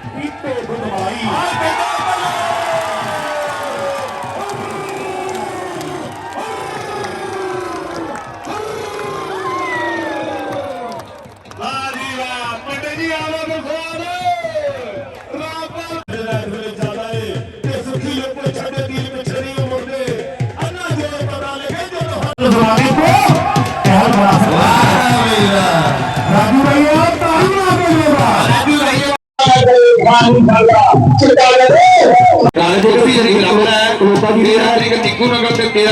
ਪੀਤੇ ਕਾਲੇ ਦੇ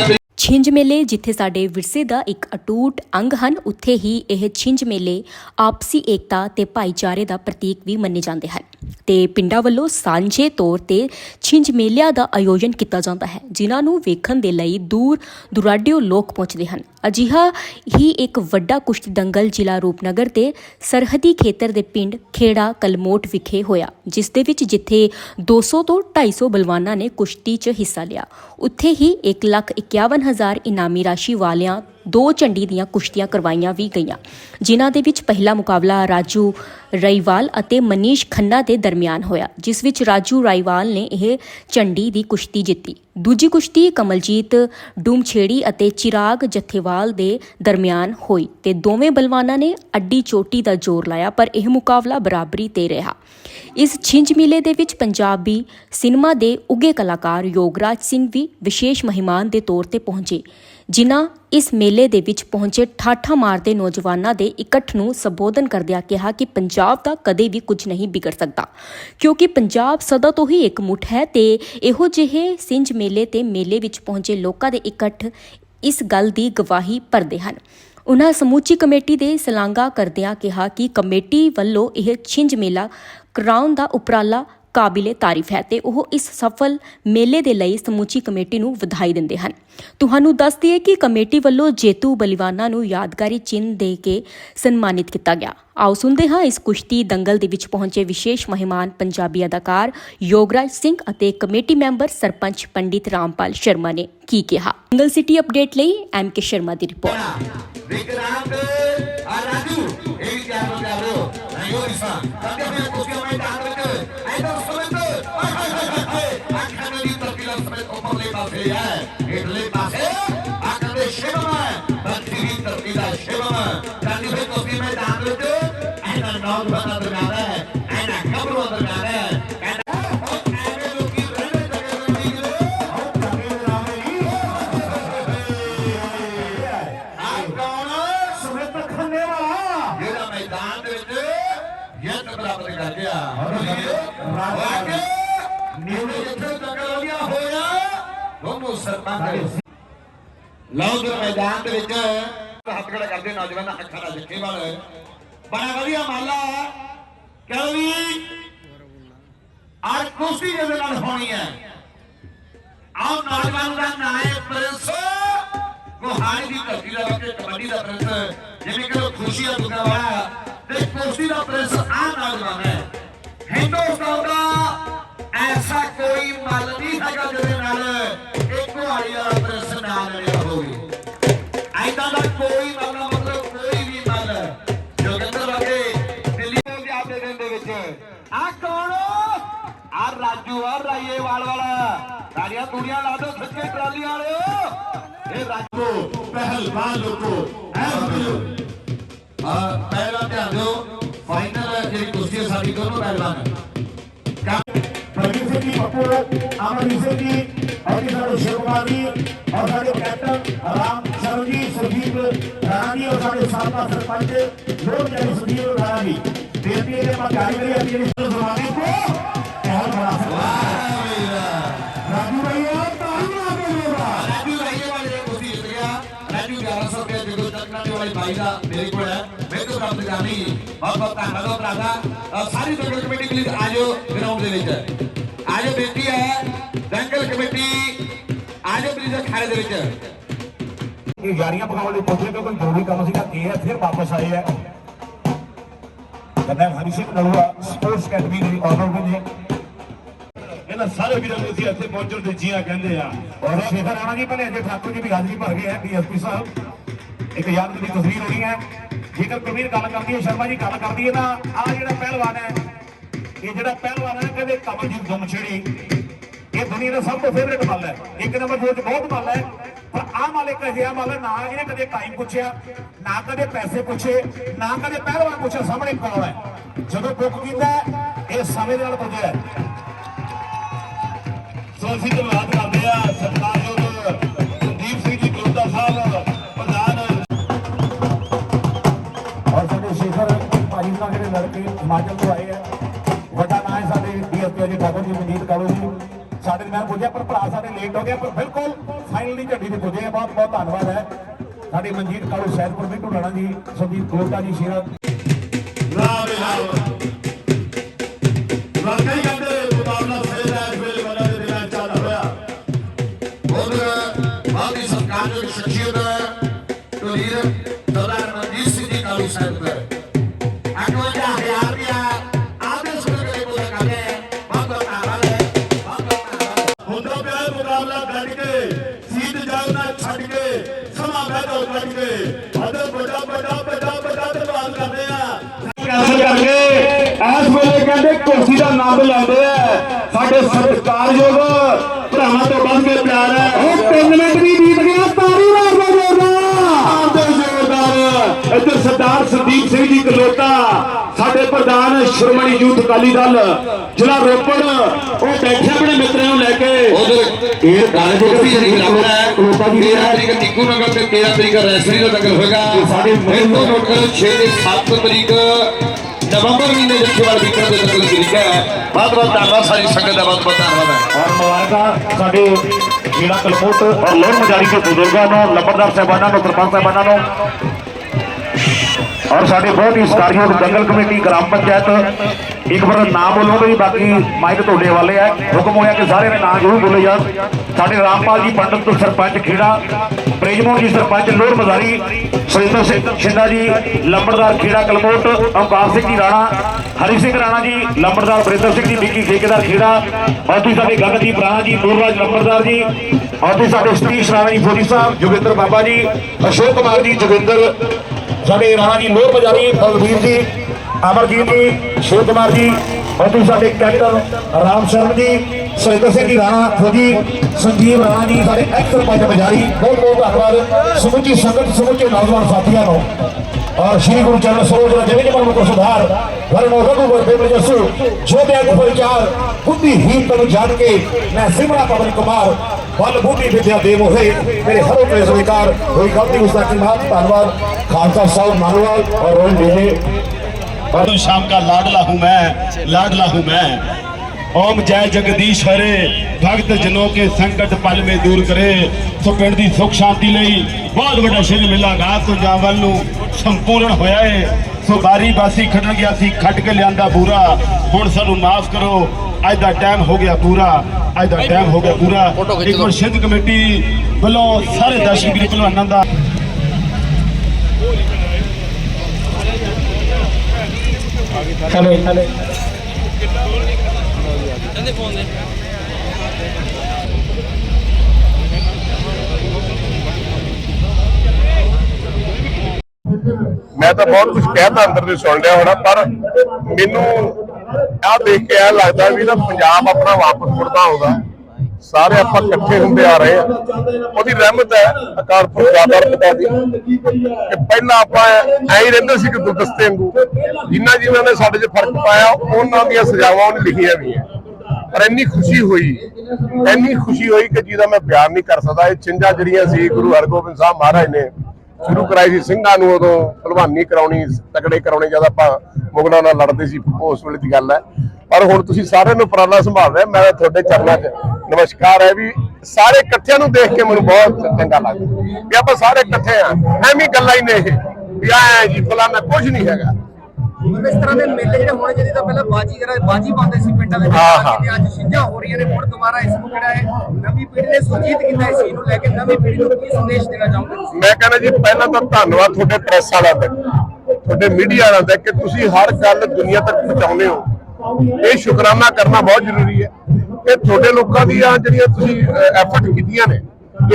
ਵੀ ਛਿੰਝ ਮੇਲੇ, ਜਿੱਥੇ ਸਾਡੇ ਵਿਰਸੇ ਦਾ ਇੱਕ ਅਟੂਟ ਅੰਗ ਹਨ, ਉੱਥੇ ਹੀ ਇਹ ਛਿੰਝ ਮੇਲੇ ਆਪਸੀ ਏਕਤਾ ਤੇ ਭਾਈਚਾਰੇ ਦਾ ਪ੍ਰਤੀਕ ਵੀ ਮੰਨੇ ਜਾਂਦੇ ਹਨ। ਤੇ ਪਿੰਡਾਂ ਵੱਲੋਂ ਸਾਂਝੇ ਤੌਰ ਤੇ ਛਿੰਝ ਮੇਲਿਆਂ ਦਾ ਆਯੋਜਨ ਕੀਤਾ ਜਾਂਦਾ ਹੈ, ਜਿਨ੍ਹਾਂ ਨੂੰ ਵੇਖਣ ਦੇ ਲਈ ਦੂਰ ਦੁਰਾਡਿਓ ਲੋਕ ਪਹੁੰਚਦੇ ਹਨ। ਅਜਿਹਾ ਹੀ ਇੱਕ ਵੱਡਾ ਕੁਸ਼ਤੀ ਦੰਗਲ ਜ਼ਿਲ੍ਹਾ ਰੂਪਨਗਰ ਦੇ ਸਰਹੱਦੀ ਖੇਤਰ ਦੇ ਪਿੰਡ ਖੇੜਾ ਕਲਮੋਟ ਵਿਖੇ ਹੋਇਆ, ਜਿਸ ਦੇ ਵਿੱਚ ਜਿੱਥੇ 200 ਤੋਂ 250 ਬਲਵਾਨਾਂ ਨੇ ਕੁਸ਼ਤੀ 'ਚ ਹਿੱਸਾ ਲਿਆ। ਉੱਥੇ ਹੀ 151000 ਇਨਾਮੀ ਰਾਸ਼ੀ ਵਾਲਿਆਂ ਦੋ ਝੰਡੀ ਦੀਆਂ ਕੁਸ਼ਤੀਆਂ ਕਰਵਾਈਆਂ ਵੀ ਗਈਆਂ, ਜਿਨ੍ਹਾਂ ਦੇ ਵਿੱਚ ਪਹਿਲਾ ਮੁਕਾਬਲਾ ਰਾਜੂ ਰਾਈਵਾਲ ਅਤੇ ਮਨੀਸ਼ ਖੰਨਾ ਦੇ ਦਰਮਿਆਨ ਹੋਇਆ, ਜਿਸ ਵਿੱਚ ਰਾਜੂ ਰਾਈਵਾਲ ਨੇ ਇਹ ਝੰਡੀ ਦੀ ਕੁਸ਼ਤੀ ਜਿੱਤੀ। ਦੂਜੀ ਕੁਸ਼ਤੀ ਕਮਲਜੀਤ ਡੂਮਛੇੜੀ ਅਤੇ ਚਿਰਾਗ ਜੱਥੇਵਾਲ ਦੇ ਦਰਮਿਆਨ ਹੋਈ ਤੇ ਦੋਵੇਂ ਬਲਵਾਨਾਂ ਨੇ ਅੱਡੀ ਚੋਟੀ ਦਾ ਜ਼ੋਰ ਲਾਇਆ, ਪਰ ਇਹ ਮੁਕਾਬਲਾ ਬਰਾਬਰੀ ਤੇ ਰਿਹਾ। ਇਸ ਛਿੰਝ ਮੇਲੇ ਦੇ ਵਿੱਚ ਪੰਜਾਬੀ ਸਿਨੇਮਾ ਦੇ ਉੱਗੇ ਕਲਾਕਾਰ ਯੋਗਰਾਜ ਸਿੰਘ ਵੀ ਵਿਸ਼ੇਸ਼ ਮਹਿਮਾਨ ਦੇ ਤੌਰ ਤੇ ਪਹੁੰਚੇ। ਜਿਨ੍ਹਾਂ ਇਸ ਮੇਲੇ ਦੇ ਵਿੱਚ ਪਹੁੰਚੇ ਠਾਠਾ ਮਾਰਦੇ ਨੌਜਵਾਨਾਂ ਦੇ ਇਕੱਠ ਨੂੰ ਸੰਬੋਧਨ ਕਰਦਿਆਂ ਕਿਹਾ ਕਿ ਪੰਜਾਬ ਦਾ ਕਦੇ ਵੀ ਕੁਝ ਨਹੀਂ ਵਿਗੜ ਸਕਦਾ। ਕਿਉਂਕਿ ਪੰਜਾਬ ਸਦਾ ਤੋਂ ਹੀ ਇੱਕ ਮੁੱਠ ਹੈ ਤੇ ਇਹੋ ਜਿਹੇ ਸਿੰਜ ਮੇਲੇ ਤੇ ਮੇਲੇ ਵਿੱਚ ਪਹੁੰਚੇ ਲੋਕਾਂ ਦੇ ਇਕੱਠ ਇਸ ਗੱਲ ਦੀ ਗਵਾਹੀ ਭਰਦੇ ਹਨ। ਉਨ੍ਹਾਂ ਸਮੂਚੀ ਕਮੇਟੀ ਦੇ ਸਲਾਂਗਾ ਕਰਦਿਆਂ ਕਿਹਾ ਕਿ ਕਮੇਟੀ ਵੱਲੋਂ ਇਹ ਛਿੰਝ ਮੇਲਾ ਕਰਾਉਣ ਦਾ ਉਪਰਾਲਾ ਕਾਬਿਲੇ ਤਾਰੀਫ ਹੈ ਤੇ ਉਹ ਇਸ ਸਫਲ ਮੇਲੇ ਦੇ ਲਈ ਸਮੁੱਚੀ ਕਮੇਟੀ ਨੂੰ ਵਧਾਈ ਦਿੰਦੇ ਹਨ। ਤੁਹਾਨੂੰ ਦੱਸ ਦਈਏ ਕਿ ਕਮੇਟੀ ਵੱਲੋਂ ਜੇਤੂ ਬਲੀਵਾਨਾਂ ਨੂੰ ਯਾਦਗਾਰੀ ਚਿੰਨ੍ਹ ਦੇ ਕੇ ਸਨਮਾਨਿਤ ਕੀਤਾ ਗਿਆ। ਆਓ ਸੁਣਦੇ ਹਾਂ ਇਸ ਕੁਸ਼ਤੀ ਦੰਗਲ ਦੇ ਵਿੱਚ ਪਹੁੰਚੇ ਵਿਸ਼ੇਸ਼ ਮਹਿਮਾਨ ਪੰਜਾਬੀ ਅਦਾਕਾਰ ਯੋਗਰਾਜ ਸਿੰਘ ਅਤੇ ਕਮੇਟੀ ਮੈਂਬਰ ਸਰਪੰਚ ਪੰਡਿਤ ਰਾਮਪਾਲ ਸ਼ਰਮਾ ਨੇ ਕੀ ਕਿਹਾ। ਦੰਗਲ ਸਿਟੀ ਅਪਡੇਟ ਲਈ ਐਮ ਕੇ ਸ਼ਰਮਾ ਦੀ ਰਿਪੋਰਟ। ਵਿਕਰਾਂਤ ਆ ਰਾਜੂ, ਇਹ ਵੀ ਤਿਆਰ ਹੋ ਤਿਆਰ ਨਹੀਂ ਹੋ ਇਸਾ ਕੱਢੇ ਹੋਏ ਕੁਸ਼ਤੀਆਂ ਮੈਂ ਢਾਲ ਵਿੱਚ ਐਦਾਂ ਅੱਖਾਂ ਦੀ ਤਰਕੀਲਾ ਸਮੇਤ ਉੱਪਰਲੇ ਪਾਸੇ ਹੈ ਹੇਠਲੇ ਪਾਸੇ ਅੱਖਾਂ ਦੇ ਸ਼ਿਵਮ ਬੱਤੀ ਦੀ ਤਰਕੀਲਾ ਸ਼ਿਵਮ ਕੱਢੇ ਹੋਏ ਕੁਸ਼ਤੀ ਮੈਂ ਢਾਲ ਵਿੱਚ ਐਦਾਂ ਨੌਜਵਾਨਾਂ ਦਰਮਿਆਨ ਹੈ ਐਦਾਂ ਖਬਰੋਂ ਦਰਮਿਆਨ ਹੈ ਜਿਹੜਾ ਮੈਦਾਨ ਦੇ ਵਿੱਚ ਲਓ ਜੋ ਮੈਦਾਨ ਦੇ ਵਿੱਚ ਹੱਥ ਖੜਾ ਕਰਦੇ ਨੌਜਵਾਨ ਅੱਖਾਂ ਨਾਲ ਜੱਕੇ ਵਾਲ। ਬੜਾ ਵਧੀਆ ਮਾਲਾ ਕਹਿੰਦਾ ਵੀ ਆਰ ਕੁਸ਼ਤੀ ਜਿਹਦੇ ਨਾਲ ਹੋਣੀ ਹੈ? ਆਓ ਨੌਜਵਾਨ ਦਾ ਨਾਂ ਹੈ ਪ੍ਰਿੰਸ ਗੁਹਾਰੀ ਦੀ ਧਰਤੀ ਦਾ ਕਬੱਡੀ ਦਾ ਪ੍ਰਿੰਸ। ਜਿਵੇਂ ਕਿ ਖੁਸ਼ੀ ਦਾ ਦੁੱਗਾ ਵਾਲਾ। ਤੇ ਕੁਸ਼ਤੀ ਦਾ ਪ੍ਰਿੰਸ ਆ ਨੌਜਵਾਨ ਹੈ। ਹਿੰਦੁਸਤਾਨ ਦਾ ਐਸਾ ਕੋਈ ਮੱਲ ਨਹੀਂ ਹੈਗਾ ਜਿਹਦੇ ਨਾਲ ਇੱਕ ਗੁਹਾਰੀ ਵਾਲਾ ਪ੍ਰਿੰਸ ਨਾਲ ਮਿਲਿਆ ਹੋਵੇ। ਐਦਾਂ ਦਾ ਕੋਈ ਮੱਲ ਮਤਲਬ ਕੋਈ ਵੀ ਮੱਲ ਜੋਗਿੰਦਰ ਵਗੇ ਦਿੱਲੀ ਦੇ ਆਪਦੇ ਦਿਨ ਦੇ ਵਿੱਚ। ਆ ਕੌਣ? ਆ ਰਾਜੂ ਆ ਰਾਈਏ ਵਾਲ। ਵਾਲਾ ਸਾਡੀਆਂ ਕੁੜੀਆਂ ਲਾ ਦੋ ਸੱਚੇ ਟਰਾਲੀ ਵਾਲਿਓ। ਇਹ ਰਾਜੂ, ਪਹਿਲਵਾਨ ਲੋਕੋ, ਐ ਸਮਝੋ ਹਾਂ ਪਹਿਲਾ ਧਿਆਨ ਦਿਓ ਫਾਈਨਲ ਜਿਹੜੀ ਕੁਸ਼ਤੀ ਹੈ ਸਾਡੀ ਦੋਨੋਂ ਪਹਿਲਵਾਨ। ਪ੍ਰਦੀਪ ਸਿੰਘ ਜੀ ਪੱਪੂ ਅਮਰਦੀਪ ਸਿੰਘ ਜੀ ਔਰ ਸਾਡੇ ਸ਼ਿਵ ਕੁਮਾਰ ਜੀ ਔਰ ਸਾਡੇ ਕੈਪਟਨ ਰਾਮ ਸ਼ਰਨ ਜੀ, ਸੁਰਜੀਤ ਰਾਣਾ ਜੀ ਔਰ ਸਾਡੇ ਸਾਬਕਾ ਸਰਪੰਚ ਲੋਕ ਜਿਹੜੇ ਸੁਰਜੀਤ ਰਾਣਾ ਜੀ। ਬੇਨਤੀ ਹੈ ਕਿ ਆਪਾਂ ਗਾੜੀ ਵਾਲੀ ਜਿਹੜੀ ਸੁਣਾਵਾਂਗੇ ਤੇ ਹਰ ਬੜਾ ਸਵਾਲ ਚੱਕਣਾ ਦੇ ਵਾਲੀ ਬਾਈ ਦਾ ਮੇਰੇ ਕੋਲ ਹੈ ਮੈਂ ਤੋਂ ਪ੍ਰਾਪਤ ਕਰਨੀ ਬਹੁਤ ਬਹੁਤ ਧੰਨਵਾਦ। ਹੋ ਭਰਾਵਾ ਅਹ ਵਿੱਚ। ਆ ਜਾਓ ਬੇਨਤੀ ਹੈ ਦੰਗਲ ਕਮੇਟੀ ਆ ਜਾਓ ਦੇ ਵਿੱਚ। ਇਹ ਯਾਰੀਆਂ ਪਕਾਉਣ ਲਈ ਪੁੱਛੇ ਕਿ ਕੋਈ ਜ਼ਰੂਰੀ ਕੰਮ ਸੀਗਾ, ਇਹ ਹੈ, ਫਿਰ ਵਾਪਸ ਆਏ ਆ ਕਰਨੈਲ ਹਰੀ ਸਿੰਘ ਨਲੂਆ ਸਪੋਰਟਸ ਅਕੈਡਮੀ ਦੇ ਆਨਰ ਵੀ ਇਹਨਾਂ ਸਾਰੇ ਵੀਰਾਂ ਨੂੰ ਅਸੀਂ ਇੱਥੇ ਪਹੁੰਚਣ ਤੇ ਜੀਆਂ ਕਹਿੰਦੇ ਆ। ਔਰ ਸ਼ੇਖਰ ਰਾਣਾ ਜੀ ਭਲੇ ਜੇ ਠਾਕੁਰ ਜੀ ਵੀ ਹਾਜ਼ਰੀ ਭਰ ਗਏ ਹੈ ਡੀਐਸਪੀ ਸਾਹਿਬ। ਇੱਕ ਯਾਦ ਦੀ ਤਸਵੀਰ ਹੋਣੀ ਹੈ। ਜੇਕਰ ਪ੍ਰਵੀਰ ਗੱਲ ਕਰਦੀ ਹੈ, ਸ਼ਰਮਾ ਜੀ ਗੱਲ ਕਰਦੀ ਹੈ ਤਾਂ ਆ ਜਿਹੜਾ ਪਹਿਲਵਾਨ ਹੈ, ਇਹ ਜਿਹੜਾ ਪਹਿਲਵਾਨ ਹੈ, ਕਹਿੰਦੇ ਕਮਲਜੀਤ ਦੁਮਛੜੀ। ਇਹ ਦੁਨੀਆ ਦਾ ਸਭ ਤੋਂ ਫੇਵਰੇਟ ਮੱਲ ਹੈ। ਇੱਕ ਨੰਬਰ ਦੋ ਚ ਬਹੁਤ ਮੱਲ ਹੈ। ਪਰ ਆਹ ਮੱਲ ਇੱਕ ਅਜਿਹਾ ਮੱਲ ਹੈ, ਨਾ ਇਹਨੇ ਕਦੇ ਟਾਈਮ ਪੁੱਛਿਆ, ਨਾ ਕਦੇ ਪੈਸੇ ਪੁੱਛੇ, ਨਾ ਕਦੇ ਪਹਿਲਵਾਨ ਪੁੱਛਿਆ, ਸਾਹਮਣੇ ਕੌਣ ਹੈ? ਜਦੋਂ ਬੁੱਕ ਕੀਤਾ, ਇਹ ਸਮੇਂ ਦੇ ਨਾਲ ਪੁੱਜਿਆ। ਹੈ ਸੋ ਅਸੀਂ ਧੰਨਵਾਦ ਕਰਦੇ ਆ ਲੜਕੇ ਹਿਮਾਚਲ ਤੋਂ ਆਏ ਆ। ਵੱਡਾ ਨਾਂ ਹੈ ਸਾਡੇ ਡੀਐਸਪੀ ਜੀ ਠਾਕੁਰ ਜੀ, ਮਨਜੀਤ ਕਾਲੂ ਜੀ। ਸਾਡੇ ਮੈਂ ਪੁੱਜਿਆ ਪਰ ਭਰਾ ਸਾਡੇ ਲੇਟ ਹੋ ਗਏ ਪਰ ਬਿਲਕੁਲ ਫਾਈਨਲੀ ਝੰਡੀ ਤੇ ਪੁੱਜੇ ਆ। ਬਹੁਤ ਬਹੁਤ ਧੰਨਵਾਦ ਹੈ। ਸਾਡੇ ਮਨਜੀਤ ਕਾਲੂ ਸੈਦਪੁਰ ਬਿੱਟੂ ਰਾਣਾ ਜੀ, ਸੰਦੀਪ ਗੋਲਤਾ ਜੀ ਸ਼ੇਰਾ ਰਾਮ ਰਾਮ। ਵਾਕਈ ਕਹਿੰਦੇ ਮੁਕਾਬਲਾ ਸਹੀ ਹੈ ਵੇਲੇ ਵਾਲਾ ਦੇ ਦਿਲਾਂ ਚੱਲ ਹੋਇਆ ਉਧਰ ਬਹੁਤ ਹੀ ਸਤਿਕਾਰਯੋਗ ਸ਼ਖਸੀਅਤ ਕੁਲੀਰ ਕਹਿੰਦੇ ਕੁਰਸੀ ਦਾ ਆਨੰਦ ਲੈਂਦੇ ਆ। ਸਾਡੇ ਸਤਿਕਾਰਯੋਗ ਭਰਾਵਾਂ ਤੋਂ ਵੱਧ ਕੇ ਪਿਆਰ ਹੈ। ਉਹ 3 ਮਿੰਟ ਵੀ ਬੀਤ ਗਿਆ ਤਾੜੀ ਮਾਰਦਾ ਜੋਰਦਾਰ ਆਂਦੇ ਜ਼ੋਰਦਾਰ। ਇੱਧਰ ਸਰਦਾਰ ਸੰਦੀਪ ਸਿੰਘ ਜੀ ਕਲੋਤਾ ਸਾਡੇ ਪ੍ਰਧਾਨ ਸ਼੍ਰੋਮਣੀ ਯੂਥ ਅਕਾਲੀ ਦਲ ਜ਼ਿਲ੍ਹਾ ਰੋਪੜ ਉਹ ਬੈਠੇ ਆਪਣੇ ਮਿੱਤਰਾਂ ਨੂੰ ਲੈ ਕੇ। ਉਧਰ ਇਹ ਕਾਲੇ ਦੇ ਕਸੀ ਜਿਹੜੀ ਲੱਗਦਾ ਹੈ 13 ਤਰੀਕ ਟਿੱਕੂ ਨਗਰ ਤੇ 13 ਤਰੀਕ ਰੈਸਰੀ ਦਾ ਦੰਗਲ ਹੋਏਗਾ। ਸਾਡੇ ਮੈਨੂੰ ਨੋਟ ਕਰੋ 6 ਤੇ 7 ਤਰੀਕ ਨਵੰਬਰ ਮਹੀਨੇ ਦੇ ਵਿਕਰ ਦੇ ਦੰਗਲ ਤਰੀਕ ਹੈ। ਬਹੁਤ ਬਹੁਤ ਧੰਨਵਾਦ, ਸਾਰੀ ਸੰਗਤ ਦਾ ਬਹੁਤ ਬਹੁਤ ਧੰਨਵਾਦ ਹੈ। ਔਰ ਮੁਬਾਰਕਾਂ ਸਾਡੇ ਜ਼ਿਲ੍ਹਾ ਕਲਮੋਟ ਔਰ ਲੋਰ ਮਜਾਰੀ ਦੇ ਬਜ਼ੁਰਗਾਂ ਨੂੰ ਲੰਬਰਦਾਰ ਸਾਹਿਬਾਨਾਂ ਨੂੰ ਸਰਪੰਚ ਸਾਹਿਬਾਨਾਂ ਨੂੰ। ਔਰ ਸਾਡੇ ਬਹੁਤ ਹੀ ਸਤਿਕਾਰਯੋਗ ਜੰਗਲ ਕਮੇਟੀ, ਗ੍ਰਾਮ ਪੰਚਾਇਤ ਇੱਕ ਵਾਰ ਨਾਮ ਬੋਲੋਗੇ ਜੀ ਬਾਕੀ ਮਾਈਕ ਤੁਹਾਡੇ ਵਾਲੇ ਹੈ ਹੁਕਮ ਹੋਇਆ ਕਿ ਸਾਰੇ ਨੇ ਨਾਂ ਜ਼ਰੂਰ ਬੋਲੇ ਜਾਣ। ਸਾਡੇ ਰਾਮਪਾਲ ਜੀ, ਪੰਡਤ ਤੋਂ ਸਰਪੰਚ ਖੇੜਾ, ਪ੍ਰੇਜਮੋਹਨ ਜੀ, ਸਰਪੰਚ ਲੋਰ ਮਜ਼ਾਰੀ, ਸੁਰਿੰਦਰ ਸਿੰਘ ਛਿੰਦਾ ਜੀ, ਲੰਬੜਦਾਰ ਖੇੜਾ ਕਲਮੋਟ ਓਮਕਾਰ ਸਿੰਘ ਜੀ ਰਾਣਾ, ਹਰੀ ਸਿੰਘ ਰਾਣਾ ਜੀ, ਲੰਬੜਦਾਰ ਬਰਿੰਦਰ ਸਿੰਘ ਜੀ ਵਿੱਕੀ ਠੇਕੇਦਾਰ ਖੇੜਾ ਔਰ ਤੁਸੀਂ ਸਾਡੇ ਗਗਨਦੀਪ ਰਾਣਾ ਜੀ, ਨੂਰਰਾਜ ਲੰਬੜਦਾਰ ਜੀ ਔਰ ਤੁਸੀਂ ਸਾਡੇ ਸਤੀਸ਼ ਰਾਣਾ ਜੀ ਫੋਰੀ ਸਾਹਿਬ, ਜੋਗਿੰਦਰ ਬਾਬਾ ਜੀ, ਅਸ਼ੋਕ ਕੁਮਾਰ ਜੀ, ਜੋਗਿੰਦਰ, ਸਾਡੇ ਰਾਣਾ ਜੀ ਲੋਹ ਬਜਾਰੀ ਬਲਵੀਰ ਜੀ ਅਮਰਜੀਤ ਜੀ ਸ਼ਿਵ ਕੁਮਾਰ ਜੀ, ਔਰ ਸਾਡੇ ਕੈਪਟਨ ਰਾਮ ਸ਼ਰਨ ਜੀ, ਸੁਰਿੰਦਰ ਸਿੰਘ ਜੀ, ਰਾਣਾ ਫੌਜੀ ਸੰਜੀਵ ਰਾਣਾ ਜੀ, ਸਾਡੇ ਐਕਸ ਸਰਪੰਚ ਬਜਾਰੀ ਬਹੁਤ ਬਹੁਤ ਧੰਨਵਾਦ। ਸਮੁੱਚੀ ਸੰਗਤ, ਸਮੁੱਚੇ ਨੌਜਵਾਨ ਸਾਥੀਆਂ ਨੂੰ। ਔਰ ਸ਼੍ਰੀ ਗੁਰੂ ਚਰਨ ਸਰੋਜ ਦਾ ਜਿਵੇਂ ਜਿਵੇਂ ਕੋ ਸੁਧਾਰ ਵਰਨੋ ਰਘੂ ਵਰ ਬੇਬੇ ਜਸੂ, ਜੋ ਦੇ ਅਗ ਵਿਚਾਰ ਬੁੱਧੀ ਹੀ ਤਨ ਜਾਣ ਕੇ ਮੈਂ ਸਿਮਰਾ ਪਵਨ ਕੁਮਾਰ ਬਲ ਬੁੱਧੀ ਵਿਦਿਆ ਦੇ ਮੋਹੇ ਮੇਰੇ ਹਰੋ ਤੇ ਸਵੀਕਾਰ ਹੋਈ ਗਲਤੀ, ਉਸ ਦਾ ਕਿਮਾਤ ਧੰਨਵਾਦ। ਖਾਲਸਾ ਸਾਹਿਬ ਮਾਨਵਾਲ ਔਰ ਰੋਹਨ ਵਿਜੇ तो शाम का लाडला हूँ मैं लाडला हूँ मैं ओम जय जगदीश हरे भगत जनों के संकट पल में दूर करे ਸੋ ਪਿੰਡ ਦੀ ਸੁਖ ਸ਼ਾਂਤੀ ਲਈ ਬਹੁਤ ਵੱਡਾ ਸ਼ਿਰ ਮਿਲਾ ਰਾਤ ਤੋਂ ਜਾਵਲ ਨੂੰ ਸੰਪੂਰਨ ਹੋਇਆ ਏ ਸੋ ਬਾਰੀ ਬਾਸੀ ਖੱਟਣ ਗਿਆ ਸੀ ਖੱਟ ਕੇ ਲਿਆਂਦਾ ਬੂਰਾ ਹੁਣ ਸਾਨੂੰ ਮਾਫ ਕਰੋ ਅੱਜ ਦਾ ਟਾਈਮ ਹੋ ਗਿਆ ਪੂਰਾ ਅੱਜ ਦਾ ਟਾਈਮ ਹੋ ਗਿਆ ਪੂਰਾ ਇੱਕ ਵਾਰ ਸਿੰਧ ਕਮੇਟੀ ਵੱਲੋਂ ਸਾਰੇ ਦਰਸ਼ਕ ਵੀਰ ਭਲਵਾਨਾਂ ਦਾ ਹੈਲੋ ਹੈਲੋ। ਮੈਂ ਤਾਂ ਬਹੁਤ ਕੁਝ ਕਹਿਤਾ ਅੰਦਰ ਦੇ ਸੁਣ ਲਿਆ ਹੋਣਾ, ਪਰ ਮੈਨੂੰ ਆਹ ਦੇਖ ਕੇ ਇਹ ਲੱਗਦਾ ਵੀ ਨਾ ਪੰਜਾਬ ਆਪਣਾ ਵਾਪਸ ਮੁੜਦਾ ਹੋਗਾ ਸਾਰੇ ਆਪਾਂ ਇਕੱਠੇ ਹੁੰਦੇ ਆ ਰਹੇ ਆ ਉਹਦੀ ਰਹਿਮਤ ਹੈ ਅਕਾਲ ਪੁਰਖ ਦਾਤਾ ਪਿਤਾ ਦੀ। ਕਿ ਪਹਿਲਾਂ ਆਪਾਂ ਐਂ ਹੀ ਰਹਿੰਦੇ ਸੀ ਕਿ ਗੁਲਦਸਤੇ ਵਾਂਗੂ। ਜਿੰਨਾ ਜਿਨ੍ਹਾਂ ਨੇ ਸਾਡੇ 'ਚ ਫ਼ਰਕ ਪਾਇਆ, ਉਹਨਾਂ ਦੀਆਂ ਸਜ਼ਾਵਾਂ ਉਹਨੇ ਲਿਖੀਆਂ ਵੀ ਹੈ। ਪਰ ਇੰਨੀ ਖੁਸ਼ੀ ਹੋਈ, ਇੰਨੀ ਖੁਸ਼ੀ ਹੋਈ ਕਿ ਜਿਹਦਾ ਮੈਂ ਬਿਆਨ ਨਹੀਂ ਕਰ ਸਕਦਾ। ਇਹ ਚਿੰਜਾਂ ਜਿਹੜੀਆਂ ਸੀ, ਗੁਰੂ ਹਰਗੋਬਿੰਦ ਸਾਹਿਬ ਮਹਾਰਾਜ ਨੇ ਸ਼ੁਰੂ ਕਰਾਈ ਸੀ ਸਿੰਘਾਂ ਨੂੰ ਉਦੋਂ ਭਲਵਾਨੀ ਕਰਾਉਣੀ, ਤਕੜੇ ਕਰਾਉਣੇ, ਜਦ ਆਪਾਂ ਮੁਗਲਾਂ ਨਾਲ ਲੜਦੇ ਸੀ, ਉਸ ਵੇਲੇ ਦੀ ਗੱਲ ਹੈ। ਪਰ ਹੁਣ ਤੁਸੀਂ ਸਾਰਿਆਂ ਨੂੰ ਉਪਰਾਲਾ ਸੰਭਾਲ ਰਿਹਾ ਮੈਂ ਤੁਹਾਡੇ ਚਰਨਾਂ 'ਚ ਨਮਸਕਾਰ ਹੈ ਵੀ ਸਾਰੇ ਇਕੱਠਿਆਂ ਨੂੰ ਦੇਖ ਕੇ ਮੈਨੂੰ ਬਹੁਤ ਚੰਗਾ ਲੱਗਦਾ ਵੀ ਆਪਾਂ ਸਾਰੇ ਇਕੱਠੇ ਆ ਐਵੇਂ ਗੱਲਾਂ ਹੀ ਨੇ ਇਹ। ਵੀ ਐ ਜੀ ਫਲਾਣਾ ਕੁਝ ਨਹੀਂ ਹੈਗਾ। ਇਸ ਤਰ੍ਹਾਂ ਦੇ ਮੇਲੇ ਜਿਹੜੇ ਹੋਣੇ ਚਾਹੀਦੇ ਤਾਂ ਪਹਿਲਾਂ ਬਾਜੀ ਜਿਹੜਾ ਬਾਜੀ ਪਾਉਂਦੇ ਸੀ ਪਿੰਡਾਂ ਦੇ ਵਿੱਚ ਹਾਂ, ਹਾਂ। ਅੱਜ ਛਿੰਝਾਂ ਹੋ ਰਹੀਆਂ ਨੇ ਹੁਣ ਦੁਬਾਰਾ ਇਸ ਨੂੰ ਜਿਹੜਾ ਹੈ ਨਵੀਂ ਪੀੜ੍ਹੀ ਨੇ ਸੁਜੀਤ ਕੀਤਾ ਇਸ ਚੀਜ਼ ਨੂੰ ਲੈ ਕੇ ਨਵੀਂ ਪੀੜ੍ਹੀ ਨੂੰ ਕੀ ਸੰਦੇਸ਼ ਦੇਣਾ ਤੁਸੀਂ ਮੈਂ ਕਹਿੰਦਾ ਜੀ ਪਹਿਲਾਂ ਤਾਂ ਧੰਨਵਾਦ ਤੁਹਾਡੇ ਪ੍ਰੈਸ ਵਾਲਿਆਂ ਦਾ। ਤੁਹਾਡੇ ਮੀਡੀਆ ਵਾਲਿਆਂ ਦਾ ਕਿ ਤੁਸੀਂ ਹਰ ਗੱਲ ਦੁਨੀਆ ਤੱਕ ਪਹੁੰਚਾਉਂਦੇ ਹੋ। ਇਹ ਸ਼ੁਕਰਾਨਾ ਕਰਨਾ ਬਹੁਤ ਜ਼ਰੂਰੀ ਹੈ ਇਹ ਤੁਹਾਡੇ ਲੋਕਾਂ ਦੀਆਂ ਜਿਹੜੀਆਂ ਤੁਸੀਂ ਐਫਰਟ ਕੀਤੀਆਂ ਨੇ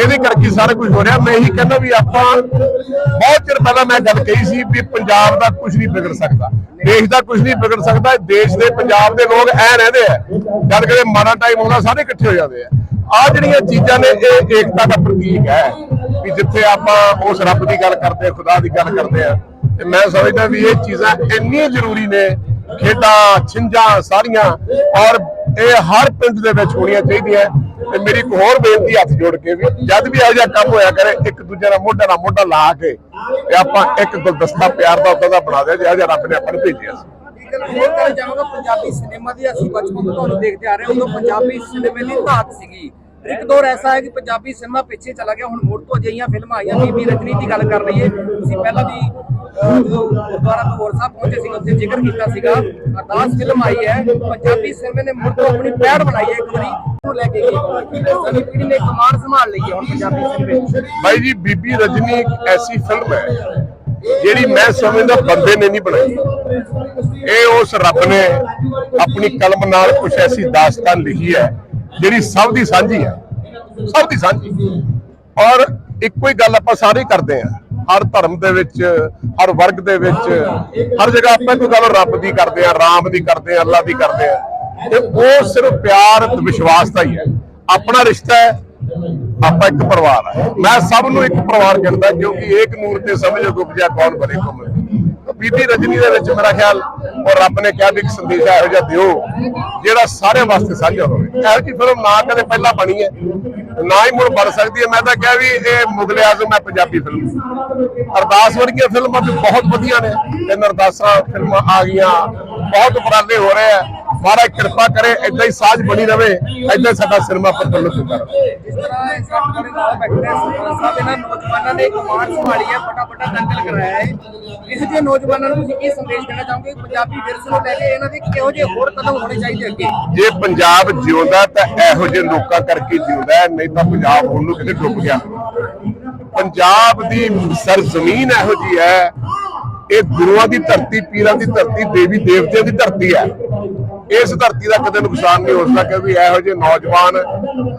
ਇਹਦੇ ਕਰਕੇ ਸਾਰਾ ਕੁਝ ਹੋ ਰਿਹਾ। ਮੈਂ ਇਹੀ ਕਹਿੰਦਾ ਵੀ ਆਪਾਂ ਬਹੁਤ ਚਿਰ ਪਹਿਲਾਂ ਮੈਂ ਗੱਲ ਕਹੀ ਸੀ ਵੀ ਪੰਜਾਬ ਦਾ ਕੁਝ ਨਹੀਂ ਵਿਗੜ ਸਕਦਾ। ਦੇਸ਼ ਦਾ ਕੁਝ ਨਹੀਂ ਵਿਗੜ ਸਕਦਾ। ਦੇਸ਼ ਦੇ ਪੰਜਾਬ ਦੇ ਲੋਕ ਐ ਰਹਿੰਦੇ ਆ। ਜਦ ਕਦੇ ਮਾੜਾ ਟਾਈਮ ਆਉਂਦਾ, ਸਾਰੇ ਇਕੱਠੇ ਹੋ ਜਾਂਦੇ ਆ। ਆ ਜਿਹੜੀਆਂ ਚੀਜ਼ਾਂ ਨੇ, ਇਹ ਏਕਤਾ ਦਾ ਪ੍ਰਤੀਕ ਹੈ। ਵੀ ਜਿੱਥੇ ਆਪਾਂ ਉਸ ਰੱਬ ਦੀ ਗੱਲ ਕਰਦੇ ਆ, ਖੁਦਾ ਦੀ ਗੱਲ ਕਰਦੇ ਆ। ਤੇ ਮੈਂ ਸਮਝਦਾ ਵੀ ਇਹ ਚੀਜ਼ਾਂ ਇੰਨੀਆਂ ਜ਼ਰੂਰੀ ਨੇ। ਖੇਡਾਂ ਛਿੰਜਾਂ ਸਾਰੀਆਂ। ਔਰ ਇਹ ਹਰ ਪਿੰਡ ਦੇ ਵਿੱਚ ਹੋਣੀਆਂ ਚਾਹੀਦੀਆਂ। ਤੇ ਮੇਰੀ ਇੱਕ ਹੋਰ ਬੇਨਤੀ ਹੱਥ ਜੋੜ ਕੇ ਵੀ ਜਦ ਵੀ ਇਹੋ ਜਿਹਾ ਕੰਮ ਹੋਇਆ ਕਰੇ, ਇੱਕ ਦੂਜੇ ਨਾਲ ਮੋਢਾ ਨਾਲ ਮੋਢਾ ਲਾ ਕੇ ਤੇ ਆਪਾਂ ਇੱਕ ਗੁਲਦਸਤਾ ਪਿਆਰ ਦਾ ਉਦਾਂ ਦਾ ਬਣਾ ਦਿਆ ਜਿਹੜਾ ਜਿਹਾ ਰੱਬ ਨੇ ਆਪਾਂ ਨੂੰ ਭੇਜਿਆ ਸੀ। ਪੰਜਾਬੀ ਸਿਨੇਮਾ ਦੀ ਅਸੀਂ ਬਚਪਨ ਤੋਂ ਤੁਹਾਨੂੰ ਦੇਖਦੇ ਆ ਰਹੇ ਹਾਂ। ਉਦੋਂ ਪੰਜਾਬੀ ਸਿਨੇਮੇ ਦੀ ਧਾਤ ਸੀਗੀ। ਇੱਕ ਦੌਰ ਐਸਾ ਹੈ ਕਿ ਪੰਜਾਬੀ ਸਿਨੇਮਾ ਪਿੱਛੇ ਚਲਾ ਗਿਆ, ਹੁਣ ਮੁੜ ਤੋਂ ਅਜਿਹੀਆਂ ਫਿਲਮਾਂ ਆਈਆਂ, ਬੀਬੀ ਰਜਨੀ ਦੀ ਗੱਲ ਕਰ ਲਈਏ। ਤੁਸੀਂ ਪਹਿਲਾਂ ਵੀ ਜਦੋਂ ਗੁਰਦੁਆਰਾ ਭਗੌਰ ਸਾਹਿਬ ਪਹੁੰਚੇ ਸੀ ਉੱਥੇ ਜ਼ਿਕਰ ਕੀਤਾ ਸੀਗਾ। ਅਰਦਾਸ ਫਿਲਮ ਆਈ ਹੈ, ਪੰਜਾਬੀ ਸਿਨੇਮੇ ਨੇ ਮੁੜ ਤੋਂ ਆਪਣੀ ਪੈੜ ਬਣਾਈ ਹੈ, ਇੱਕ ਵਾਰੀ ਉਹਨੂੰ ਲੈ ਕੇ ਗਈ ਨਵੀਂ ਪੀੜ੍ਹੀ ਨੇ ਕਮਾਨ ਸੰਭਾਲ ਲਈ ਹੈ ਹੁਣ ਪੰਜਾਬੀ ਸਿਨੇਮੇ ਦੀ ਜੀ, ਬੀਬੀ ਰਜਨੀ ਇੱਕ ਐਸੀ ਫਿਲਮ ਹੈ, ਜਿਹੜੀ ਮੈਂ ਸਮਝਦਾ ਬੰਦੇ ਨੇ ਨਹੀਂ ਬਣਾਈ। ਇਹ ਉਸ ਰੱਬ ਨੇ ਆਪਣੀ ਕਲਮ ਨਾਲ ਕੁਝ ਐਸੀ ਦਾਸਤਾਨ ਲਿਖੀ ਹੈ, ਜਿਹੜੀ ਸਭ ਦੀ ਸਾਂਝੀ ਹੈ। ਸਭ ਦੀ ਸਾਂਝੀ। ਔਰ ਇੱਕੋ ਹੀ ਗੱਲ ਆਪਾਂ ਸਾਰੇ ਕਰਦੇ ਆ ਹਰ ਧਰਮ ਦੇ ਵਿੱਚ, ਹਰ ਵਰਗ ਦੇ ਵਿੱਚ, ਹਰ ਜਗ੍ਹਾ ਆਪਾਂ ਕੋਈ ਗੱਲ ਰੱਬ ਦੀ ਕਰਦੇ ਆ ਰਾਮ ਦੀ ਕਰਦੇ ਆ ਅੱਲਾ ਦੀ ਕਰਦੇ ਆ ਤੇ ਉਹ ਸਿਰਫ ਪਿਆਰ ਤੇ ਵਿਸ਼ਵਾਸ ਦਾ ਹੀ ਹੈ। ਆਪਣਾ ਰਿਸ਼ਤਾ ਹੈ, ਆਪਾਂ ਇੱਕ ਪਰਿਵਾਰ ਹੈ। ਮੈਂ ਸਭ ਨੂੰ ਇੱਕ ਪਰਿਵਾਰ ਕਹਿੰਦਾ, ਕਿਉਂਕਿ ਏਕ ਨੂਰ ਤੇ ਸਮਝੋ ਗੁਪਜਾ ਕੌਣ ਬਣੇ ਕੋ ਬੀਬੀ ਰਜਨੀ ਦੇ ਵਿੱਚ ਮੇਰਾ ਖਿਆਲ ਉਹ ਰੱਬ ਨੇ ਕਿਹਾ ਵੀ ਇੱਕ ਸੰਦੇਸ਼ ਇਹੋ ਜਿਹਾ ਦਿਓ, ਜਿਹੜਾ ਸਾਰਿਆਂ ਵਾਸਤੇ ਸਾਂਝਾ ਹੋਵੇ। ਇਹੋ ਜਿਹੀ ਫਿਲਮ ਨਾ ਕਦੇ ਪਹਿਲਾਂ ਬਣੀ ਹੈ, ਨਾ ਹੀ ਮੁੜ ਬਣ ਸਕਦੀ ਹੈ। ਮੈਂ ਤਾਂ ਕਿਹਾ ਵੀ ਇਹ ਮੁਗਲ ਆਜ਼ਮ ਹੈ ਪੰਜਾਬੀ ਫਿਲਮ। ਅਰਦਾਸ ਵਰਗੀਆਂ ਫਿਲਮਾਂ ਵੀ ਬਹੁਤ ਵਧੀਆ ਨੇ। ਤਿੰਨ ਅਰਦਾਸਾਂ ਫਿਲਮਾਂ ਆ ਗਈਆਂ, ਬਹੁਤ ਉਪਰਾਲੇ ਹੋ ਰਹੇ ਆ। ਮਹਾਰਾਜ ਕਿਰਪਾ ਕਰੇ ਏਦਾਂ ਹੀ ਸਾਜ ਬਣੀ ਰਵੇ ਹੀ ਸਾਡਾ ਸਿਨੇਮਾ ਪ੍ਰਫੁੱਲਤ ਹੁੰਦਾ ਰਹੇ ਜਿਸ ਤਰ੍ਹਾਂ ਇਹ ਸਾਡੇ ਨਾਲ ਬੈਠੇ ਸਰਪੰਚ ਸਾਹਿਬ ਇਹਨਾਂ ਨੌਜਵਾਨਾਂ ਨੇ ਕਮਾਂਡ ਸੰਭਾਲੀ ਹੈ ਬੜਾ ਬੜਾ ਦੰਗਲ ਕਰਾਇਆ ਹੈ। ਇਸ ਜਿਹੇ ਨੌਜਵਾਨਾਂ ਨੂੰ ਤੁਸੀਂ ਕੀ ਸੰਦੇਸ਼ ਦੇਣਾ ਚਾਹੋਗੇ? ਪੰਜਾਬੀ ਵਿਰਸੇ ਨੂੰ ਲੈ ਕੇ ਇਹਨਾਂ ਦੇ ਕਿਹੋ ਜਿਹੇ ਹੋਰ ਕਦਮ ਹੋਣੇ ਚਾਹੀਦੇ ਅੱਗੇ? ਜੇ ਪੰਜਾਬ ਜਿਉਂਦਾ ਤਾਂ ਇਹੋ ਜਿਹੇ ਲੋਕਾਂ ਕਰਕੇ ਜਿਉਂਦਾ ਹੈ, ਨਹੀਂ ਤਾਂ ਪੰਜਾਬ ਹੁਣ ਨੂੰ ਕਿਤੇ ਡੁੱਬ ਗਿਆ। ਪੰਜਾਬ ਦੀ ਸਰਜ਼ਮੀਨ ਇਹੋ ਜੀ ਹੈ ਇਹ ਗੁਰੂਆਂ ਦੀ ਧਰਤੀ, ਪੀਰਾਂ ਦੀ ਧਰਤੀ, ਦੇਵੀ ਦੇਵਤਿਆਂ ਦੀ ਧਰਤੀ ਹੈ। ਇਸ ਧਰਤੀ ਦਾ ਕਦੇ ਨੁਕਸਾਨ ਨਹੀਂ ਹੋ ਸਕਦਾ ਕਿਉਂਕਿ ਇਹੋ ਜਿਹੇ ਨੌਜਵਾਨ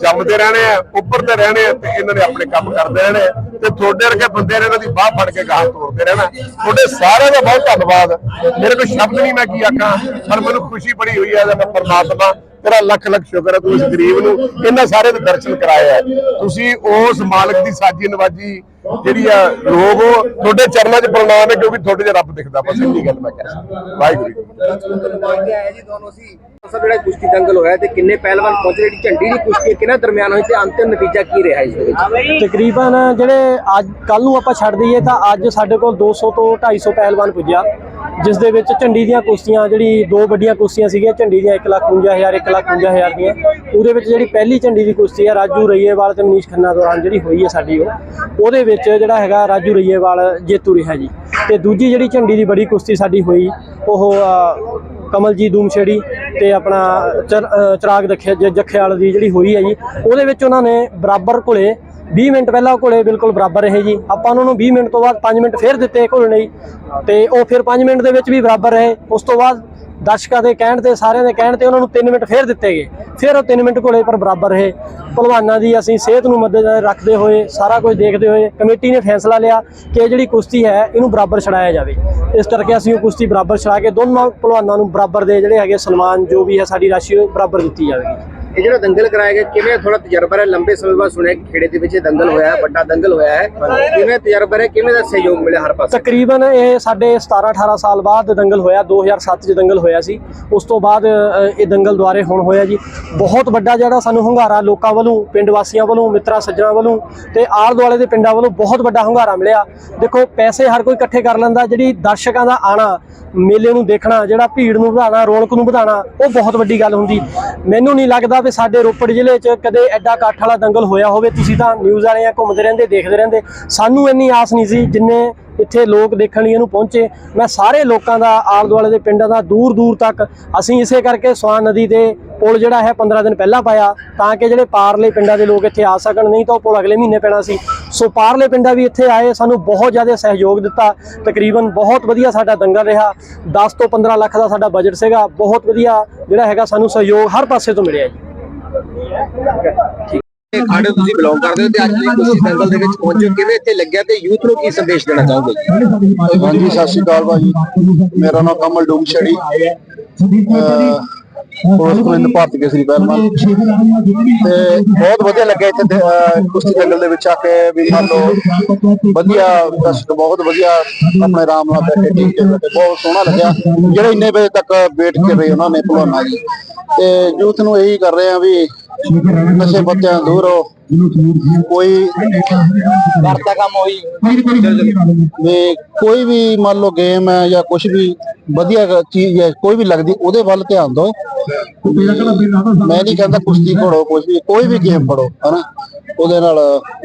ਜੰਮਦੇ ਰਹਿਣੇ ਆ ਉੱਪਰਦੇ ਰਹਿਣੇ ਆ ਤੇ ਇਹਨਾਂ ਨੇ ਆਪਣੇ ਕੰਮ ਕਰਦੇ ਰਹਿਣੇ ਤੇ ਤੁਹਾਡੇ ਵਰਗੇ ਬੰਦੇ ਨੇ ਇਹਨਾਂ ਦੀ ਬਾਹ ਫੜ ਕੇ ਗਾਹ ਤੋੜਦੇ ਰਹਿਣਾ। ਤੁਹਾਡੇ ਸਾਰਿਆਂ ਦਾ ਬਹੁਤ ਧੰਨਵਾਦ। ਮੇਰੇ ਕੋਲ ਸ਼ਬਦ ਨਹੀਂ ਮੈਂ ਕੀ ਆਖਾਂ, ਪਰ ਮੈਨੂੰ ਖੁਸ਼ੀ ਬੜੀ ਹੋਈ ਹੈ, ਮੈਂ ਪਰਮਾਤਮਾ ਤੇਰਾ ਲੱਖ ਲੱਖ ਸ਼ੁਕਰ ਹੈ ਤੂੰ ਇਸ ਗਰੀਬ ਨੂੰ ਇਹਨਾਂ ਸਾਰੇ ਦੇ ਦਰਸ਼ਨ ਕਰਾਏ ਆ। ਤੁਸੀਂ ਉਸ ਮਾਲਕ ਦੀ ਸਾਜੀ ਨਵਾਜੀ ਜਿਹੜੀ ਆ ਲੋਕ ਉਹ ਤੁਹਾਡੇ ਚਰਨਾਂ 'ਚ ਪ੍ਰਣਾਮ ਹੈ ਕਿਉਂਕਿ ਤੁਹਾਡੇ 'ਚ ਰੱਬ ਦਿਖਦਾ। ਬਸ ਇੰਨੀ ਗੱਲ ਮੈਂ ਕਹਿ ਸਕਦਾ। ਵਾਹਿਗੁਰੂ ਜੀ ਤੁਹਾਨੂੰ ਮੰਨ ਕੇ ਆਇਆ ਜੀ ਦੋਨੋਂ ਸੀ ਸਭ ਜਿਹੜਾ ਕੁਸ਼ਤੀ ਦੰਗਲ ਹੋਇਆ ਤੇ ਕਿੰਨੇ ਪਹਿਲਵਾਨ ਪਹੁੰਚੇ ਜਿਹੜੀ ਝੰਡੀ ਦੀ ਕੁਸ਼ਤੀ ਹੈ, ਕਿਹਨਾਂ ਦਰਮਿਆਨ ਹੋਈ ਤੇ ਅੰਤਿਮ ਨਤੀਜਾ ਕੀ ਰਿਹਾ ਇਸ ਦੇ ਵਿੱਚ? ਤਕਰੀਬਨ ਜਿਹੜੇ ਅੱਜ ਕੱਲ ਨੂੰ ਆਪਾਂ ਛੱਡ ਦਈਏ ਤਾਂ ਅੱਜ ਸਾਡੇ ਕੋਲ 200 ਤੋਂ 250 ਪਹਿਲਵਾਨ ਪੁੱਜਿਆ। ਜਿਸ ਦੇ ਵਿੱਚ ਝੰਡੀ ਦੀਆਂ ਕੁਸ਼ਤੀਆਂ ਜਿਹੜੀ ਦੋ ਵੱਡੀਆਂ ਕੁਸ਼ਤੀਆਂ ਸੀਗੀਆਂ ਝੰਡੀ ਦੀਆਂ 151000 151000 ਦੀਆਂ। ਉਹਦੇ ਵਿੱਚ ਜਿਹੜੀ ਪਹਿਲੀ ਝੰਡੀ ਦੀ ਕੁਸ਼ਤੀ ਹੈ ਰਾਜੂ ਰਈਏਵਾਲ ਤੇ ਮਨੀਸ਼ ਖੰਨਾ ਦੌਰਾਨ ਜਿਹੜੀ ਹੋਈ ਹੈ ਸਾਡੀ ਉਹ। ਉਹਦੇ ਵਿੱਚ ਜਿਹੜਾ ਹੈਗਾ ਰਾਜੂ ਰਈਏਵਾਲ ਜੇਤੂ ਰਿਹਾ ਜੀ। ਤੇ ਦੂਜੀ ਜਿਹੜੀ ਝੰਡੀ ਦੀ ਬੜੀ ਕੁਸ਼ਤੀ ਸਾਡੀ ਹੋਈ ਉਹ ਅ, ਕਮਲਜੀਤ ਦੂਮਛੇੜੀ ਤੇ ਆਪਣਾ ਚਰ- ਅ, ਚਿਰਾਗ ਰੱਖਿਆ ਜੱਖੇਵਾਲ ਦੀ ਜਿਹੜੀ ਹੋਈ ਹੈ ਜੀ। ਉਹਦੇ ਵਿੱਚ ਉਹਨਾਂ ਨੇ ਬਰਾਬਰ ਘੁਲੇ 20 ਮਿੰਟ ਪਹਿਲਾਂ ਘੋਲੇ ਬਿਲਕੁਲ ਬਰਾਬਰ ਰਹੇ ਜੀ। ਆਪਾਂ ਉਹਨਾਂ ਨੂੰ 20 ਮਿੰਟ ਤੋਂ ਬਾਅਦ 5 ਮਿੰਟ ਫੇਰ ਦਿੱਤੇ ਘੋਲੇ ਲਈ ਤੇ ਉਹ ਫਿਰ 5 ਮਿੰਟ ਦੇ ਵਿੱਚ ਵੀ ਬਰਾਬਰ ਰਹੇ। ਉਸ ਤੋਂ ਬਾਅਦ ਦਰਸ਼ਕਾਂ ਦੇ ਕਹਿਣ ਤੇ, ਸਾਰਿਆਂ ਦੇ ਕਹਿਣ ਤੇ ਉਹਨਾਂ ਨੂੰ 3 ਮਿੰਟ ਫੇਰ ਦਿੱਤੇ ਗਏ। ਫਿਰ ਉਹ 3 ਮਿੰਟ ਘੋਲੇ ਪਰ ਬਰਾਬਰ ਰਹੇ। ਭਲਵਾਨਾਂ ਦੀ ਅਸੀਂ ਸਿਹਤ ਨੂੰ ਮੱਦੇਨਜ਼ਰ ਰੱਖਦੇ ਹੋਏ, ਸਾਰਾ ਕੁਝ ਦੇਖਦੇ ਹੋਏ ਕਮੇਟੀ ਨੇ ਫੈਸਲਾ ਲਿਆ ਕਿ ਇਹ ਜਿਹੜੀ ਕੁਸ਼ਤੀ ਹੈ, ਇਹਨੂੰ ਬਰਾਬਰ ਛੜਾਇਆ ਜਾਵੇ। ਇਸ ਕਰਕੇ ਅਸੀਂ ਉਹ ਕੁਸ਼ਤੀ ਬਰਾਬਰ ਛੜਾ ਕੇ ਦੋਨੋਂ ਭਲਵਾਨਾਂ ਨੂੰ ਬਰਾਬਰ ਦੇ ਜਿਹੜੇ ਹੈਗੇ ਸਨਮਾਨ, ਜੋ ਵੀ ਹੈ, ਸਾਡੀ ਰਾਸ਼ੀ, ਉਹ ਬਰਾਬਰ ਦਿੱਤੀ ਜਾਵੇਗੀ। ਇਹ ਜਿਹੜਾ ਦੰਗਲ ਕਰਾਇਆ ਗਿਆ ਕਿਵੇਂ ਥੋੜਾ ਤਜਰਬਾ ਹੈ ਲੰਬੇ ਸਮੇਂ ਬਾਅਦ ਸੁਣਿਆ ਕਿ ਖੇੜੇ ਦੇ ਵਿੱਚ ਇਹ ਦੰਗਲ ਹੋਇਆ ਹੈ ਵੱਡਾ ਦੰਗਲ ਹੋਇਆ ਹੈ। ਕਿਵੇਂ ਤਜਰਬਾ ਹੈ ਕਿਵੇਂ ਦਾ ਸਹਿਯੋਗ ਮਿਲਿਆ ਹਰ ਪਾਸੇ? ਤਕਰੀਬਨ ਇਹ ਸਾਡੇ 17 18 ਸਾਲ ਬਾਅਦ ਦੰਗਲ ਹੋਇਆ 2007 ਚ ਦੰਗਲ ਹੋਇਆ ਸੀ। ਉਸ ਤੋਂ ਬਾਅਦ ਇਹ ਦੰਗਲ ਦੁਆਰੇ ਹੁਣ ਹੋਇਆ ਜੀ। ਬਹੁਤ ਵੱਡਾ ਜਿਹੜਾ ਸਾਨੂੰ ਹੁੰਗਾਰਾ ਲੋਕਾਂ ਵੱਲੋਂ ਪਿੰਡ ਵਾਸੀਆਂ ਵੱਲੋਂ ਮਿੱਤਰਾਂ ਸੱਜਣਾ ਵੱਲੋਂ ਤੇ ਆਲ ਦੁਆਲੇ ਦੇ ਪਿੰਡਾਂ ਵੱਲੋਂ ਬਹੁਤ ਵੱਡਾ ਹੁੰਗਾਰਾ ਮਿਲਿਆ। ਦੇਖੋ ਪੈਸੇ ਹਰ ਕੋਈ ਇਕੱਠੇ ਕਰ ਲੈਂਦਾ ਜਿਹੜੀ ਦਰਸ਼ਕਾਂ ਦਾ ਆਣਾ ਮੇਲੇ ਨੂੰ ਦੇਖਣਾ ਜਿਹੜਾ ਭੀੜ ਨੂੰ ਵਧਾਉਣਾ ਰੌਣਕ ਨੂੰ ਵਧਾਉਣਾ ਉਹ ਬਹੁਤ ਵੱਡੀ ਗੱਲ ਹੁੰਦੀ। ਮੈਨੂੰ ਨਹੀਂ ਲੱਗਦਾ ਵੀ ਸਾਡੇ ਰੋਪੜ ਜ਼ਿਲ੍ਹੇ 'ਚ ਕਦੇ ਐਡਾ ਇਕੱਠ ਵਾਲਾ ਦੰਗਲ ਹੋਇਆ ਹੋਵੇ, ਤੁਸੀਂ ਤਾਂ ਨਿਊਜ਼ ਵਾਲੇ ਆ ਘੁੰਮਦੇ ਰਹਿੰਦੇ, ਦੇਖਦੇ ਰਹਿੰਦੇ। ਸਾਨੂੰ ਇੰਨੀ ਆਸ ਨਹੀਂ ਸੀ ਜਿੰਨੇ ਇੱਥੇ ਲੋਕ ਦੇਖਣ ਲਈ ਇਹਨੂੰ ਪਹੁੰਚੇ। ਮੈਂ ਸਾਰੇ ਲੋਕਾਂ ਦਾ ਆਲ ਦੁਆਲੇ ਦੇ ਪਿੰਡਾਂ ਦਾ ਦੂਰ ਦੂਰ ਤੱਕ ਅਸੀਂ ਇਸੇ ਕਰਕੇ ਸਵਾਨ ਨਦੀ ਦੇ ਪੁਲ ਜਿਹੜਾ ਹੈ 15 ਦਿਨ ਪਹਿਲਾਂ ਪਾਇਆ, ਤਾਂ ਕਿ ਜਿਹੜੇ ਪਾਰਲੇ ਪਿੰਡਾਂ ਦੇ ਲੋਕ ਇੱਥੇ ਆ ਸਕਣ। ਨਹੀਂ ਤਾਂ ਉਹ ਪੁਲ ਅਗਲੇ ਮਹੀਨੇ ਪੈਣਾ ਸੀ। ਸੋ ਪਾਰਲੇ ਪਿੰਡਾਂ ਵੀ ਇੱਥੇ ਆਏ, ਸਾਨੂੰ ਬਹੁਤ ਜ਼ਿਆਦਾ ਸਹਿਯੋਗ ਦਿੱਤਾ। ਤਕਰੀਬਨ ਬਹੁਤ ਵਧੀਆ ਸਾਡਾ ਦੰਗਲ ਰਿਹਾ। 10 ਤੋਂ 15 ਲੱਖ ਦਾ ਸਾਡਾ ਬਜਟ ਸੀਗਾ। ਬਹੁਤ ਵਧੀਆ ਜਿਹੜਾ ਹੈਗਾ ਸਾਨੂੰ ਸਹਿਯੋਗ ਹਰ ਪਾਸੇ ਤੋਂ ਮਿਲਿਆ ਜੀ। ਅਖਾੜੇ ਤੁਸੀਂ ਬਿਲੋਂਗ ਕਰਦੇ ਹੋ ਤੇ ਅੱਜ ਤੁਸੀਂ ਕੁਸ਼ਤੀ ਦੰਗਲ ਦੇ ਵਿੱਚ ਪਹੁੰਚੇ ਹੋ। ਕਿਵੇਂ ਇੱਥੇ ਲੱਗਿਆ ਤੇ ਯੂਥ ਨੂੰ ਕੀ ਸੰਦੇਸ਼ ਦੇਣਾ ਚਾਹੋਗੇ? ਹਾਂਜੀ ਸਤਿ ਸ਼੍ਰੀ ਅਕਾਲ ਭਾਜੀ। ਮੇਰਾ ਨਾਮ ਕਮਲ ਡੂਮਛੜੀ ਕੋਸ ਕੋਇੰਦ ਭਾਰਤੀ ਕੇਸਰੀ ਪਹਿਲਵਾਨ ਤੇ ਬਹੁਤ ਵਧੀਆ ਲੱਗਿਆ ਇੱਥੇ ਕੁਸ਼ਤੀ ਜੰਗਲ ਦੇ ਵਿੱਚ ਆ ਕੇ ਵੀ ਮੰਨ ਲਓ ਵਧੀਆ ਦਰਸ਼ਕ ਬਹੁਤ ਵਧੀਆ ਆਪਣੇ ਆਰਾਮ ਨਾਲ ਬੈਠੇ ਠੀਕ ਤੇ ਬਹੁਤ ਸੋਹਣਾ ਲੱਗਿਆ। ਜਿਹੜੇ ਇੰਨੇ ਵਜੇ ਤੱਕ ਵੇਟ ਕਰ ਰਹੇ ਉਹਨਾਂ ਨੇ ਭਲਵਾਨਾਂ ਦੀ ਤੇ ਯੂਥ ਨੂੰ ਇਹੀ ਕਰ ਰਹੇ ਆ ਵੀ ਨਸ਼ੇ ਪੱਤਿਆਂ ਦੂਰ ਹੋ ਕੋਈ ਕਰਤਾ ਕੰਮ ਹੋਈ ਵੀ ਕੋਈ ਵੀ ਮੰਨ ਲਓ ਗੇਮ ਹੈ ਜਾਂ ਕੁਝ ਵੀ ਵਧੀਆ ਚੀਜ਼ ਹੈ, ਕੋਈ ਵੀ ਲੱਗਦੀ, ਉਹਦੇ ਵੱਲ ਧਿਆਨ ਦਿਓ। ਮੈਂ ਨਹੀਂ ਕਹਿੰਦਾ ਕੁਸ਼ਤੀ ਪੜੋ ਕੁਝ ਵੀ, ਕੋਈ ਵੀ ਗੇਮ ਪੜੋ ਹਨਾ। ਉਹਦੇ ਨਾਲ